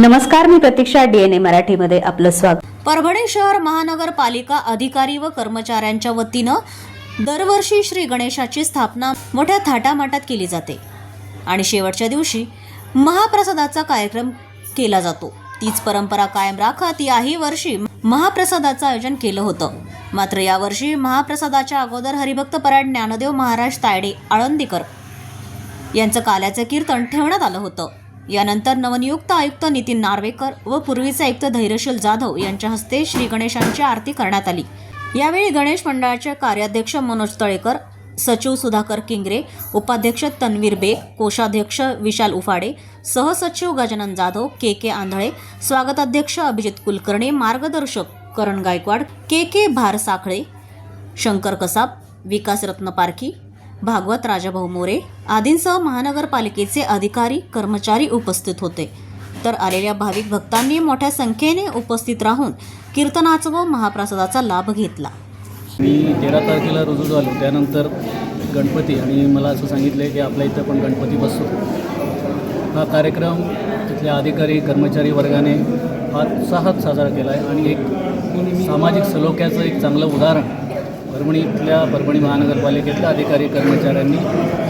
नमस्कार मी प्रतीक्षा डीएनए मराठीमध्ये आपलं स्वागत. परभणी शहर महानगरपालिका अधिकारी व कर्मचाऱ्यांच्या वतीनं दरवर्षी श्री गणेशाची स्थापना मोठ्या थाटामाटात केली जाते. आणि शेवटच्या दिवशी महाप्रसादाचा कार्यक्रम केला जातो. तीच परंपरा कायम राखत याही वर्षी महाप्रसादाचं आयोजन केलं होतं. मात्र यावर्षी महाप्रसादाच्या अगोदर हरिभक्त पराड ज्ञानदेव महाराज तायडे आळंदीकर यांचं काल्याचं कीर्तन ठेवण्यात आलं होतं. यानंतर नवनियुक्त आयुक्त नितीन नार्वेकर व पूर्वीचे आयुक्त धैर्यशील जाधव यांच्या हस्ते श्री गणेशांची आरती करण्यात आली. यावेळी गणेश मंडळाचे कार्याध्यक्ष मनोज तळेकर सचिव सुधाकर किंगरे उपाध्यक्ष तन्वीर बेग कोषाध्यक्ष विशाल उफाडे सहसचिव गजानन जाधव के के आंधळे स्वागताध्यक्ष अभिजित कुलकर्णी मार्गदर्शक करण गायकवाड के के भार साखळे शंकर कसाब विकास रत्न पारखी भागवत राजाभाऊ मोरे आदींसह महानगरपालिकेचे अधिकारी कर्मचारी उपस्थित होते. तर आलेल्या भाविक भक्तांनी मोठ्या संख्येने उपस्थित राहून कीर्तनाचा व महाप्रसादाचा लाभ घेतला. मी तेरा तारखेला रुजू झालो. त्यानंतर गणपती आणि मला असं सांगितलं आहे की आपल्या इथं पण गणपती बसतो. हा कार्यक्रम तिथल्या अधिकारी कर्मचारी वर्गाने फार उत्साहात साजरा केला आहे आणि एक सामाजिक सलोख्याचं एक चांगलं उदाहरण परभणी इथल्या परभणी महानगरपालिकेतल्या अधिकारी कर्मचाऱ्यांनी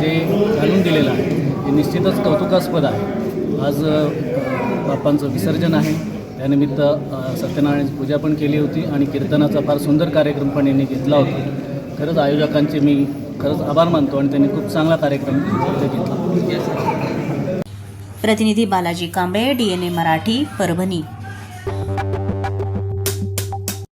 जे घालून दिलेलं आहे ते निश्चितच कौतुकास्पद आहे. आज बाप्पांचं विसर्जन आहे. त्यानिमित्त सत्यनारायणची सत्यनारायणाची पूजा पण केली होती आणि कीर्तनाचा फार सुंदर कार्यक्रम पण यांनी घेतला होता. खरंच आयोजकांचे मी खरंच आभार मानतो आणि त्यांनी खूप चांगला कार्यक्रम घेतला. प्रतिनिधी बालाजी कांबळे डीएनए मराठी परभणी.